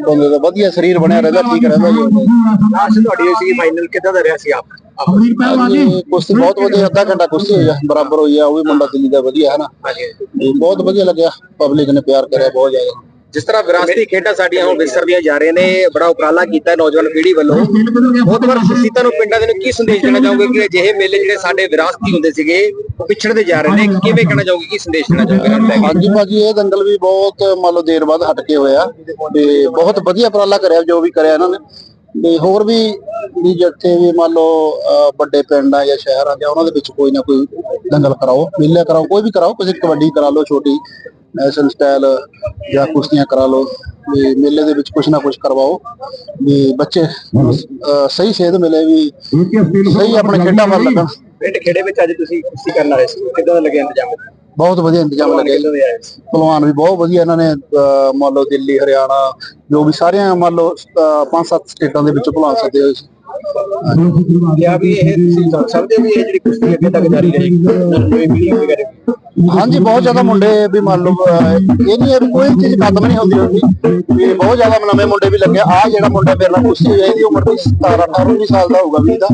ਬੰਦੇ ਦਾ ਵਧੀਆ ਸਰੀਰ ਬਣਿਆ ਰਹਿੰਦਾ, ਠੀਕ ਰਹਿੰਦਾ। ਜੀ ਲਾਸਟ ਤੁਹਾਡੀ ਸੀ ਫਾਈਨਲ ਕਿੱਦਾਂ ਦਾ ਰਿਹਾ ਸੀ ਆਪ? ਕੁਸ਼ਤੀ ਬਹੁਤ ਵਧੀਆ ਅੱਧਾ ਘੰਟਾ ਕੁਸ਼ਤੀ ਹੋਈ ਆ ਬਰਾਬਰ ਹੋਈ ਆ ਉਹ ਵੀ ਮੁੰਡਾ ਦਿੱਲੀ ਦਾ ਵਧੀਆ ਹੈ ਨਾ। ਤੇ ਬਹੁਤ ਵਧੀਆ ਲੱਗਿਆ ਪਬਲਿਕ ਨੇ ਪਿਆਰ ਕਰਿਆ ਬਹੁਤ ਜ਼ਿਆਦਾ। ਜਿਸ ਤਰ੍ਹਾਂ ਵਿਰਾਸਤੀ ਖੇਡਾਂ ਸਾਡੀਆਂ ਹੁਣ ਵਿਸਰਦੀਆਂ ਜਾ ਰਹੀਆਂ ਨੇ ਬੜਾ ਉਪਰਾਲਾ ਕੀਤਾ ਨੌਜਵਾਨ ਪੀੜ੍ਹੀ ਵੱਲੋਂ। ਬਹੁਤ ਵਾਰ ਸੁਸੀਤਾ ਨੂੰ ਪਿੰਡਾਂ ਦੇ ਨੂੰ ਕੀ ਸੰਦੇਸ਼ ਦੇਣਾ ਚਾਹੋਗੇ ਕਿ ਅਜਿਹੇ ਮੇਲੇ ਜਿਹੜੇ ਸਾਡੇ ਵਿਰਾਸਤੀ ਹੁੰਦੇ ਸੀਗੇ ਉਹ ਪਿਛੜਦੇ ਜਾ ਰਹੇ ਨੇ? ਕਿਵੇਂ ਕਹਿਣਾ ਚਾਹੋਗੇ? ਕੀ ਸੰਦੇਸ਼ ਦੇਣਾ ਚਾਹੋਗੇ? ਇਹਨਾਂ ਨੂੰ ਲੈ ਕੇ ਹਾਂਜੀ ਭਾਜੀ ਇਹ ਦੰਗਲ ਵੀ ਬਹੁਤ ਮੰਨ ਲਓ ਦੇਰ ਬਾਅਦ ਹਟ ਕੇ ਹੋਇਆ। ਤੇ ਬਹੁਤ ਵਧੀਆ ਉਪਰਾਲਾ ਕਰਿਆ ਜੋ ਵੀ ਕਰਿਆ ਇਹਨਾਂ ਨੇ। ਤੇ ਹੋਰ ਵੀ ਵੀ ਜਿੱਥੇ ਵੀ ਮੰਨ ਲਓ ਵੱਡੇ ਪਿੰਡ ਆ ਜਾਂ ਸ਼ਹਿਰ ਆ ਜਾਂ ਉਹਨਾਂ ਦੇ ਵਿੱਚ ਕੋਈ ਨਾ ਕੋਈ ਦੰਗਲ ਕਰਾਓ ਮੇਲੇ ਕਰਾਓ ਕੋਈ ਵੀ ਕਰਾਓ ਕਿਸੇ ਕਬੱਡੀ ਕਰਾ ਲਓ ਛੋਟੀ ਨੈਸ਼ਨਲ ਸਟਾਈਲ ਜਾਂ ਕੁਸ਼ਤੀਆਂ ਕਰਾ ਲਓ ਵੀ ਮੇਲੇ ਦੇ ਵਿੱਚ ਕੁਝ ਨਾ ਕੁਝ ਕਰਵਾਓ ਵੀ ਬੱਚੇ ਸਹੀ ਸੇਧ ਮਿਲੇ ਵੀ ਸਹੀ ਆਪਣੇ ਖੇਡਾਂ ਵੱਲ ਲੱਗਣ। ਪਿੰਡ ਖੇੜੇ ਵਿੱਚ ਅੱਜ ਤੁਸੀਂ ਕੁਸ਼ਤੀ ਕਰਨ ਆਏ ਸੀ ਕਿੱਦਾਂ ਦਾ ਲੱਗਿਆ ਇੰਤਜ਼ਾਮ? ਬਹੁਤ ਵਧੀਆ ਇੰਤਜ਼ਾਮ ਸੀ। ਪਹਿਲਵਾਨ ਵੀ ਬਹੁਤ ਵਧੀਆ ਇਹਨਾਂ ਨੇ ਮੰਨ ਲਓ ਦਿੱਲੀ ਹਰਿਆਣਾ ਜੋ ਵੀ ਸਾਰੀਆਂ ਮੰਨ ਲਓ ਪੰਜ ਸੱਤ ਸਟੇਟਾਂ ਦੇ ਵਿੱਚੋਂ ਪਹਿਲਵਾਨ ਸੱਦੇ ਹੋਏ ਸੀ। ਕਿਹਾ ਵੀ ਇਹ ਤੁਸੀਂ ਸਮਝ ਸਕਦੇ ਹੋ ਵੀ ਇਹ ਜਿਹੜੀ ਕੁਸ਼ਤੀ ਅੱਗੇ ਤੱਕ ਜਾਰੀ ਰਹੇਗੀ। ਹਾਂਜੀ, ਬਹੁਤ ਜ਼ਿਆਦਾ ਮੁੰਡੇ ਵੀ ਮੰਨ ਲਓ, ਅਹ, ਇਹ ਨਹੀਂ ਹੈ ਵੀ ਕੋਈ ਚੀਜ਼ ਖਤਮ ਨਹੀਂ ਹੁੰਦੀ ਹੁੰਦੀ ਵੀ ਬਹੁਤ ਜ਼ਿਆਦਾ ਨਵੇਂ ਮੁੰਡੇ ਵੀ ਲੱਗੇ। ਆ ਜਿਹੜਾ ਮੁੰਡਾ ਮੇਰੇ ਨਾਲ ਕੁਸ਼ਤੀ ਹੋਈ ਇਹਦੀ ਉਮਰ ਵੀ 17 18 19 ਸਾਲ ਦਾ ਹੋਊਗਾ ਵੀ ਇਹਦਾ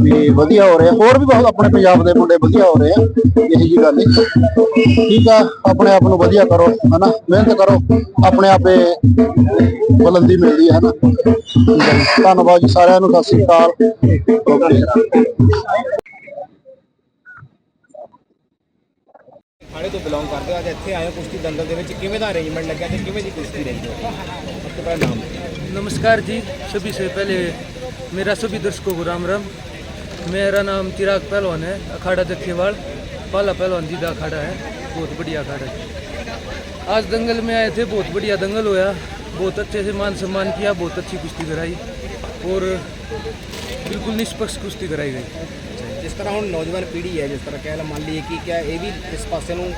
ਵੀ ਵਧੀਆ ਹੋ ਰਿਹਾ। ਹੋਰ ਵੀ ਬਹੁਤ ਆਪਣੇ ਪੰਜਾਬ ਦੇ ਮੁੰਡੇ ਵਧੀਆ ਹੋ ਰਹੇ ਆ। ਇਹ ਜੀ ਗੱਲ ਨਹੀਂ। ਠੀਕ ਆ, ਆਪਣੇ ਆਪ ਨੂੰ ਵਧੀਆ ਕਰੋ, ਹਨਾ? ਮਿਹਨਤ ਕਰੋ। ਆਪਣੇ ਆਪੇ ਬੁਲੰਦੀ ਮਿਲਦੀ ਹੈ, ਹਨਾ? ਠੀਕ ਹੈ ਜੀ। ਧੰਨਵਾਦ ਜੀ ਸਾਰਿਆਂ ਨੂੰ। ਸਤਿ ਸ੍ਰੀ ਅਕਾਲ। ਓਕੇ। ਖਾੜੇ ਤੋਂ ਬਿਲੋਂਗ ਕਰਦੇ ਹੋ ਅੱਜ ਇੱਥੇ ਆਏ ਹੋ ਕੁਸ਼ਤੀ ਦੰਗਲ ਦੇ ਵਿੱਚ ਕਿਵੇਂ ਦਾ ਅਰੇਂਜਮੈਂਟ ਲੱਗਿਆ ਤੇ ਕਿਵੇਂ ਦੀ ਕੁਸ਼ਤੀ ਰਹੀ ਹੈ ਸਭ ਤੋਂ ਪਹਿਲਾਂ ਨਾਮ नमस्कार जी सभी से पहले मेरा सभी दर्शकों को राम राम मेरा नाम चिराग पहलवान है अखाड़ा जखेवाड़ पाला पहलवान जी का अखाड़ा है बहुत बढ़िया अखाड़ा है आज दंगल में आए थे बहुत बढ़िया दंगल होया बहुत अच्छे से मान सम्मान किया बहुत अच्छी कुश्ती कराई और बिल्कुल निष्पक्ष कुश्ती कराई गई ਜਿਸ ਤਰ੍ਹਾਂ ਹੁਣ ਨੌਜਵਾਨ ਪੀੜ੍ਹੀ ਹੈ ਜਿਸ ਤਰ੍ਹਾਂ ਕਹਿ ਲਾ ਮੰਨ ਲਈਏ ਕਿ ਕਿਆ ਇਹ ਵੀ ਇਸ ਪਾਸੇ ਨੂੰ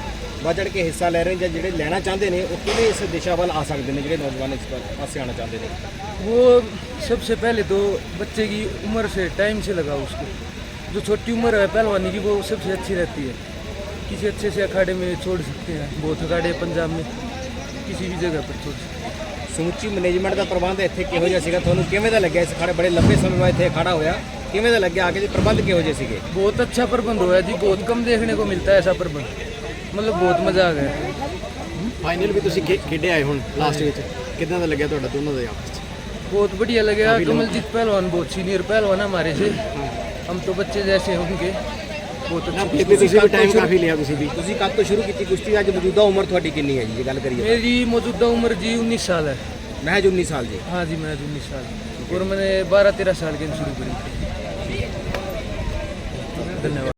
ਵਜੜ ਕੇ ਹਿੱਸਾ ਲੈ ਰਹੇ ਨੇ ਜਾਂ ਜਿਹੜੇ ਲੈਣਾ ਚਾਹੁੰਦੇ ਨੇ ਉਹ ਕਿਵੇਂ ਇਸ ਦਿਸ਼ਾ ਵੱਲ ਆ ਸਕਦੇ ਨੇ ਜਿਹੜੇ ਨੌਜਵਾਨ ਇਸ ਪਾ- ਪਾਸੇ ਆਉਣਾ ਚਾਹੁੰਦੇ ਨੇ वो सबसे पहले तो बच्चे की उम्र से टाइम से लगाओ उसको जो छोटी उम्र है पहलवानी की वो सबसे अच्छी रहती है किसी अच्छे से अखाड़े में छोड़ सकते हैं बहुत अखाड़े हैं पंजाब में किसी भी जगह पर छोड़ सकते हैं ਸਮੁੱਚੀ ਮੈਨੇਜਮੈਂਟ ਦਾ ਪ੍ਰਬੰਧ ਇੱਥੇ ਕਿਹੋ ਜਿਹਾ ਸੀਗਾ ਤੁਹਾਨੂੰ ਕਿਵੇਂ ਦਾ ਲੱਗਿਆ ਇਸ ਖਾੜੇ ਬੜੇ ਲੰਬੇ ਸਮੇਂ ਬਾਅਦ ਇੱਥੇ ਖੜਾ ਹੋਇਆ ਕਿਵੇਂ ਦਾ ਲੱਗਿਆ ਆ ਕੇ ਜੀ ਪ੍ਰਬੰਧ ਕਿਹੋ ਜਿਹੇ ਸੀਗੇ बहुत अच्छा प्रबंध हुआ है जी बहुत कम देखने को मिलता है ऐसा प्रबंध मतलब बहुत मज़ा आ गया ਫਾਈਨਲ ਵੀ ਤੁਸੀਂ ਖੇਡੇ ਆਏ ਹੁਣ ਲਾਸਟ ਵਿੱਚ ਕਿਦਾਂ ਦਾ ਲੱਗਿਆ ਤੁਹਾਡਾ ਦੋਨੋਂ ਦਾ ਆਪਸ बहुत बढ़िया लगेगा कमलजीत पहलवान बहुत सीनियर पहलवान है हमारे से हम तो बच्चे जैसे होंगे बहुत अच्छी ਫਿਰ ਵੀ ਤੁਸੀਂ ਵੀ ਟਾਈਮ ਕਾਫੀ ਲਿਆ ਤੁਸੀਂ ਵੀ ਤੁਸੀਂ ਕਦ ਤੋਂ ਸ਼ੁਰੂ ਕੀਤੀ ਕੁਸ਼ਤੀ ਅੱਜ ਮੌਜੂਦਾ ਉਮਰ ਤੁਹਾਡੀ ਕਿੰਨੀ ਹੈ ਜੀ ਜੇ ਗੱਲ ਕਰੀਏ मेरी मौजूदा उम्र जी उन्नीस साल है ਮਹਿਜ 19 ਸਾਲ ਜੀ हाँ जी मैं उन्नीस साल और मैंने बारह तेरह साल के शुरू करी थी the note.